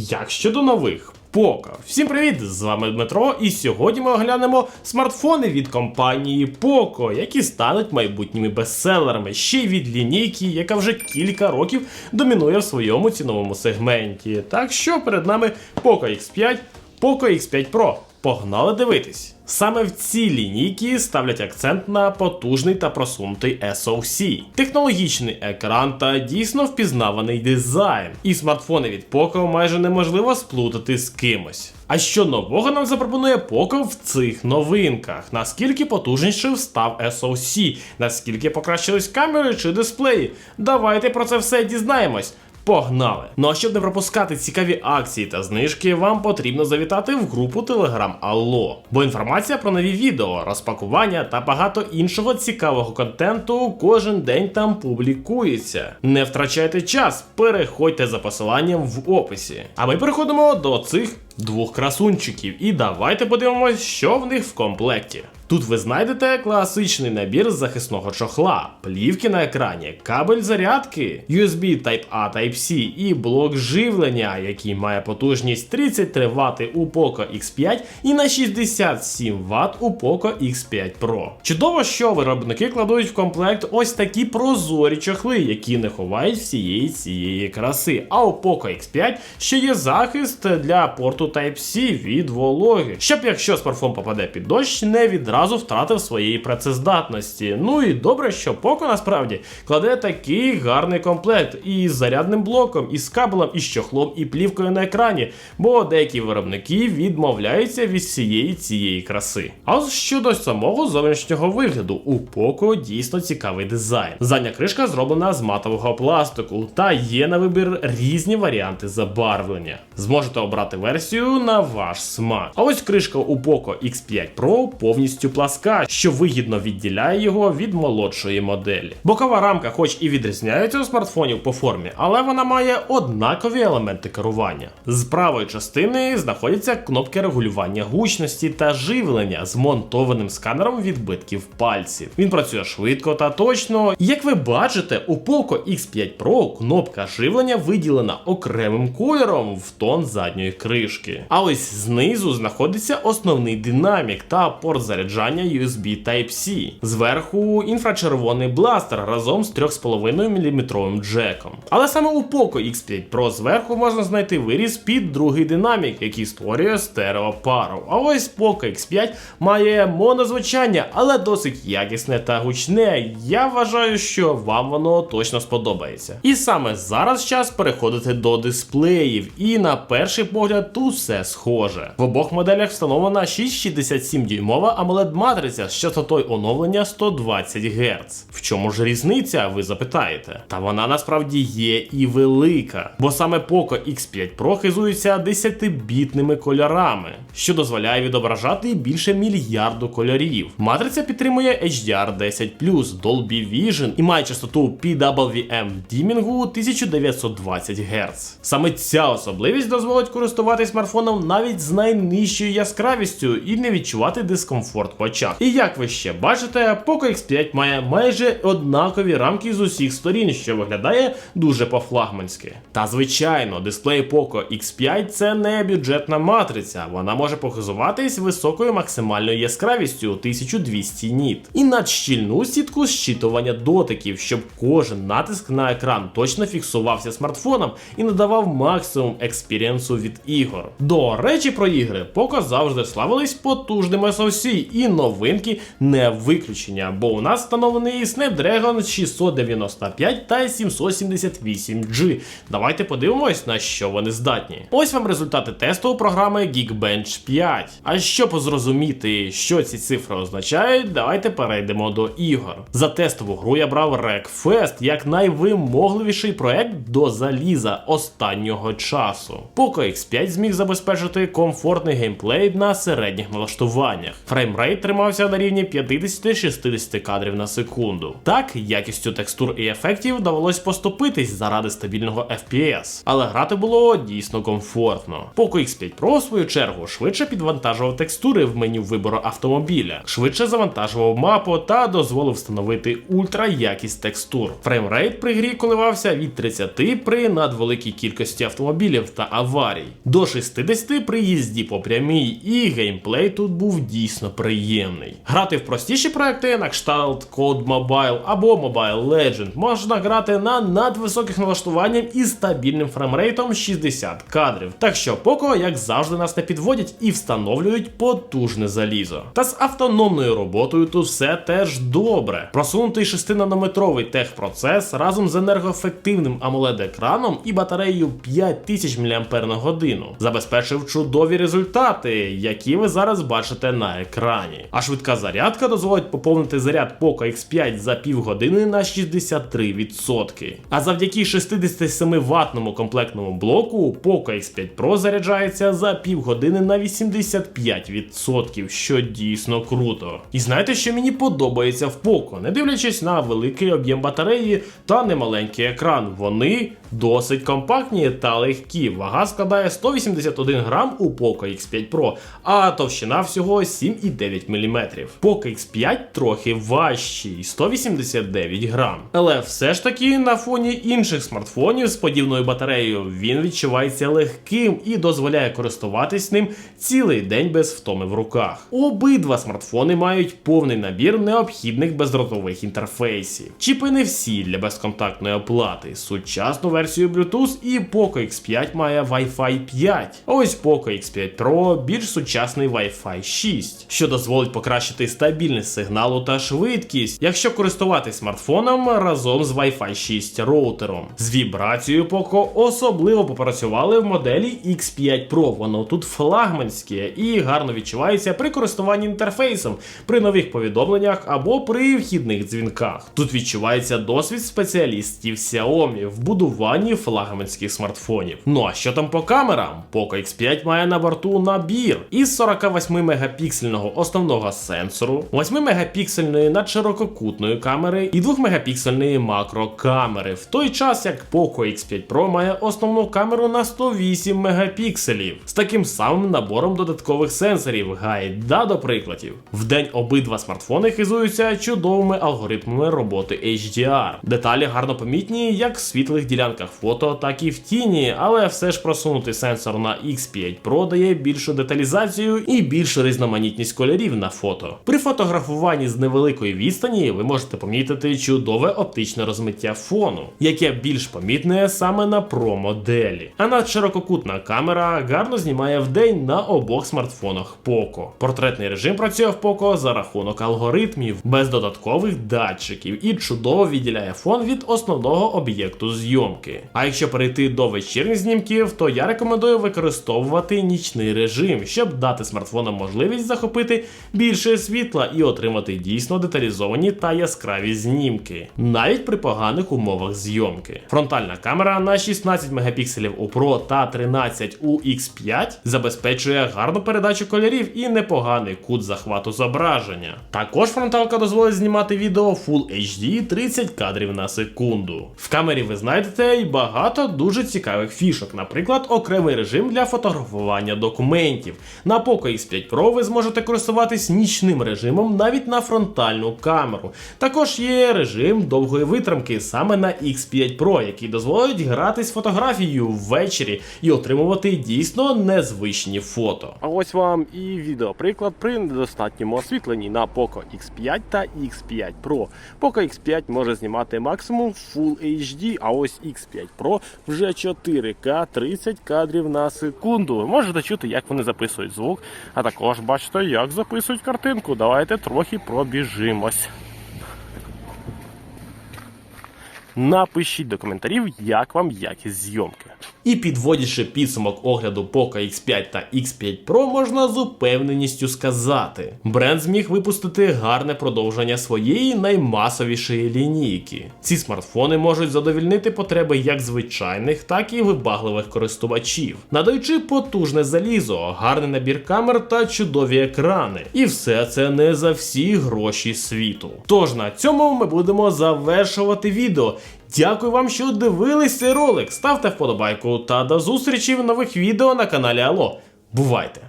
Як щодо нових? Поко. Всім привіт! З вами Дмитро, і сьогодні ми оглянемо смартфони від компанії Poco, які стануть майбутніми бестселерами ще й від лінійки, яка вже кілька років домінує в своєму ціновому сегменті. Так що перед нами Poco X5, Poco X5 Pro. Погнали дивитись! Саме в цій лінійці ставлять акцент на потужний та просунутий SoC, технологічний екран та дійсно впізнаваний дизайн. І смартфони від Poco майже неможливо сплутати з кимось. А що нового нам запропонує Poco в цих новинках? Наскільки потужнішим став SoC, наскільки покращились камери чи дисплеї? Давайте про це все дізнаємось. Погнали! Ну а щоб не пропускати цікаві акції та знижки, вам потрібно завітати в групу Telegram Allo. Бо інформація про нові відео, розпакування та багато іншого цікавого контенту кожен день там публікується. Не втрачайте час, переходьте за посиланням в описі. А ми переходимо до цих двох красунчиків. І давайте подивимось, що в них в комплекті. Тут ви знайдете класичний набір з захисного чохла, плівки на екрані, кабель зарядки, USB Type-A Type-C і блок живлення, який має потужність 33 Вт у Poco X5 і на 67 Вт у Poco X5 Pro. Чудово, що виробники кладуть в комплект ось такі прозорі чохли, які не ховають всієї цієї краси. А у Poco X5 ще є захист для порту Type-C від вологи, щоб якщо смартфон попаде під дощ, не відразу втратив своєї працездатності. Ну і добре, що Poco насправді кладе такий гарний комплект і з зарядним блоком, і з кабелем, і чохлом, і плівкою на екрані, бо деякі виробники відмовляються від всієї цієї краси. А щодо самого зовнішнього вигляду, у Poco дійсно цікавий дизайн. Задня кришка зроблена з матового пластику, та є на вибір різні варіанти забарвлення. Зможете обрати версію на ваш смак. А ось кришка у Poco X5 Pro повністю пласка, що вигідно відділяє його від молодшої моделі. Бокова рамка, хоч і відрізняється у смартфонів по формі, але вона має однакові елементи керування. З правої частини знаходяться кнопки регулювання гучності та живлення з монтованим сканером відбитків пальців. Він працює швидко та точно. Як ви бачите, у Poco X5 Pro кнопка живлення виділена окремим кольором в тон задньої кришки. А ось знизу знаходиться основний динамік та порт заряджання USB Type-C. Зверху інфрачервоний бластер разом з 3,5 мм джеком. Але саме у Poco X5 Pro зверху можна знайти виріз під другий динамік, який створює стереопару. А ось Poco X5 має монозвучання, але досить якісне та гучне. Я вважаю, що вам воно точно сподобається. І саме зараз час переходити до дисплеїв. І на перший погляд тут все схоже. В обох моделях встановлена 667 дюймова AMOLED матриця з частотою оновлення 120 Гц. В чому ж різниця, ви запитаєте? Та вона насправді є і велика, бо саме Poco X5 Pro хизується 10-бітними кольорами, що дозволяє відображати більше мільярду кольорів. Матриця підтримує HDR10+, Dolby Vision і має частоту PWM дімінгу 1920 Гц. Саме ця особливість дозволить користуватись смартфоном навіть з найнижчою яскравістю і не відчувати дискомфорт в очах. І як ви ще бачите, Poco X5 має майже однакові рамки з усіх сторін, що виглядає дуже по-флагманськи. Та звичайно, дисплей Poco X5 це не бюджетна матриця, вона може похизуватись високою максимальною яскравістю 1200 ніт. І надщільну сітку зчитування дотиків, щоб кожен натиск на екран точно фіксувався смартфоном і надавав максимум експірієнсу від ігор. До речі, про ігри Poco завжди славились потужним SoC, і новинки не виключення, бо у нас встановлений Snapdragon 695 та 778G. Давайте подивимось, на що вони здатні. Ось вам результати тесту програми Geekbench 5. А щоб зрозуміти, що ці цифри означають, давайте перейдемо до ігор. За тестову гру я брав Wreckfest як найвимогливіший проект до заліза останнього часу. Poco X5 зміг забезпечити комфортний геймплей на середніх налаштуваннях. Фреймрейт тримався на рівні 50-60 кадрів на секунду. Так, якістю текстур і ефектів довелось поступитись заради стабільного FPS, але грати було дійсно комфортно. Poco X5 Pro, в свою чергу, швидше підвантажував текстури в меню вибору автомобіля, швидше завантажував мапу та дозволив встановити ультра якість текстур. Фреймрейт при грі коливався від 30 при надвеликій кількості автомобілів та аварій до 60 при їзді по прямій, і геймплей тут був дійсно приємний. Грати в простіші проекти на кшталт Code Mobile або Mobile Legend можна грати на надвисоких налаштуваннях і стабільним фреймрейтом 60 кадрів. Так що Poco, як завжди, нас не підводять і встановлюють потужне залізо. Та з автономною роботою тут все теж добре. Просунутий 6-нанометровий техпроцес разом з енергоефективним amoled екраном і батареєю 5000 мАч забезпечив чудові результати, які ви зараз бачите на екрані. А швидка зарядка дозволить поповнити заряд Poco X5 за півгодини на 63%. А завдяки 67 ватному комплектному блоку Poco X5 Pro заряджається за півгодини на 85%, що дійсно круто. І знаєте, що мені подобається в Poco, не дивлячись на великий об'єм батареї та немаленький екран, вони досить компактні та легкі. Вага складає 181 грам у Poco X5 Pro, а товщина всього 7,9 мм. Poco X5 трохи важчий 189 грам. Але все ж таки на фоні інших смартфонів з подібною батареєю він відчувається легким і дозволяє користуватись ним цілий день без втоми в руках. Обидва смартфони мають повний набір необхідних бездротових інтерфейсів. Чіпи не всі для безконтактної оплати. Сучасну версію Bluetooth і Poco X5 має Wi-Fi 5. А ось Poco X5 Pro більш сучасний Wi-Fi 6, що дозволить покращити стабільність сигналу та швидкість, якщо користуватись смартфоном разом з Wi-Fi 6 роутером. З вібрацією Poco особливо попрацювали в моделі X5 Pro. Воно тут флагманське і гарно відчувається при користуванні інтерфейсом, при нових повідомленнях або при вхідних дзвінках. Тут відчувається досвід спеціалістів Xiaomi в будуванні флагманських смартфонів. Ну а що там по камерам? Poco X5 має на борту набір із 48 мегапіксельного основного сенсору, 8 мегапіксельної надширококутної камери і 2 мегапіксельної макрокамери, в той час як Poco X5 Pro має основну камеру на 108 мегапікселів з таким самим набором додаткових сенсорів, гайда до прикладів. В день обидва смартфони хизуються чудовими алгоритмами роботи HDR. Деталі гарно помітні як світлих ділянках фото, так і в тіні, але все ж просунутий сенсор на X5 Pro дає більшу деталізацію і більшу різноманітність кольорів на фото. При фотографуванні з невеликої відстані ви можете помітити чудове оптичне розмиття фону, яке більш помітне саме на Pro моделі. А надширококутна камера гарно знімає вдень на обох смартфонах Poco. Портретний режим працює в Poco за рахунок алгоритмів, без додаткових датчиків і чудово відділяє фон від основного об'єкту зйомки. А якщо перейти до вечірніх знімків, то я рекомендую використовувати нічний режим, щоб дати смартфонам можливість захопити більше світла і отримати дійсно деталізовані та яскраві знімки, навіть при поганих умовах зйомки. Фронтальна камера на 16 мегапікселів у Pro та 13 у X5 забезпечує гарну передачу кольорів і непоганий кут захвату зображення. Також фронталка дозволить знімати відео Full HD 30 кадрів на секунду. В камері ви знайдете і багато дуже цікавих фішок, наприклад, окремий режим для фотографування документів. На Poco X5 Pro ви зможете користуватись нічним режимом навіть на фронтальну камеру. Також є режим довгої витримки саме на X5 Pro, який дозволить грати з фотографією ввечері і отримувати дійсно незвичні фото. А ось вам і відеоприклад при недостатньому освітленні на Poco X5 та X5 Pro. Poco X5 може знімати максимум Full HD, а ось X5 Pro вже 4К 30 кадрів на секунду. Ви можете чути, як вони записують звук, а також бачите, як записують картинку. Давайте трохи пробіжимось. Напишіть до коментарів, як вам якість зйомки. І підводячи підсумок огляду Poco X5 та X5 Pro, можна з упевненістю сказати: бренд зміг випустити гарне продовження своєї наймасовішої лінійки. Ці смартфони можуть задовільнити потреби як звичайних, так і вибагливих користувачів, надаючи потужне залізо, гарний набір камер та чудові екрани. І все це не за всі гроші світу. Тож на цьому ми будемо завершувати відео. Дякую вам, що дивились цей ролик. Ставте вподобайку та до зустрічі в нових відео на каналі Алло. Бувайте!